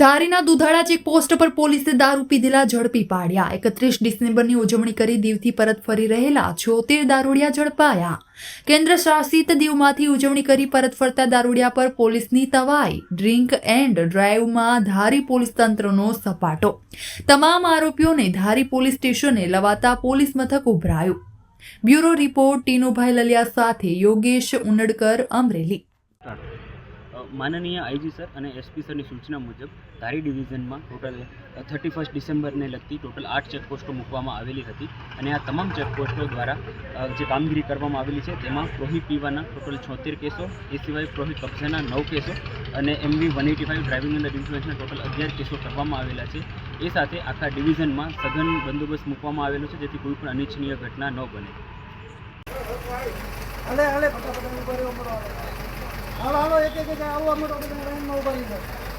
ધારીના દુધાળા checkpost પર પોલીસે દારૂ પીધેલા ઝડપી પાડ્યા. એકત્રીસ ડિસેમ્બરની ઉજવણી કરી દીવથી પરત ફરી રહેલા છોતેર દારૂડિયા ઝડપાયા. કેન્દ્ર શાસિત દીવમાંથી ઉજવણી કરી પરત ફરતા દારૂડિયા પર પોલીસની તવાઈ, ડ્રિંક એન્ડ ડ્રાઈવમાં ધારી પોલીસ તંત્રનો સપાટો. તમામ આરોપીઓને ધારી પોલીસ સ્ટેશને લવાતા પોલીસ મથક ઉભરાયું. બ્યુરો રિપોર્ટ, ટીનુભાઈ લલિયા સાથે યોગેશ ઉનડકર, અમરેલી. માનનીય આઈજી સર અને એસપી સરની સૂચના મુજબ ધારી ડિવિઝનમાં ટોટલ થર્ટી ફર્સ્ટ ડિસેમ્બરને લગતી ટોટલ આઠ ચેકપોસ્ટો મૂકવામાં આવેલી હતી અને આ તમામ ચેકપોસ્ટો દ્વારા જે કામગીરી કરવામાં આવેલી છે તેમાં પ્રોહી પીવાના ટોટલ છોતેર કેસો, એ સિવાય પ્રોહી કબજાના નવ કેસો અને MV one eighty five driving અંદર ઇન્ફ્લુએન્સના ટોટલ અગિયાર કેસો કરવામાં આવેલા છે. એ સાથે આખા ડિવિઝનમાં સઘન બંદોબસ્ત મૂકવામાં આવેલો છે જેથી કોઈ પણ અનિચ્છનીય ઘટના ન બને. ആളാണോ? ഏക്കൊക്കെ ആളോ അങ്ങോട്ടൊക്കെ പറയുന്നത്.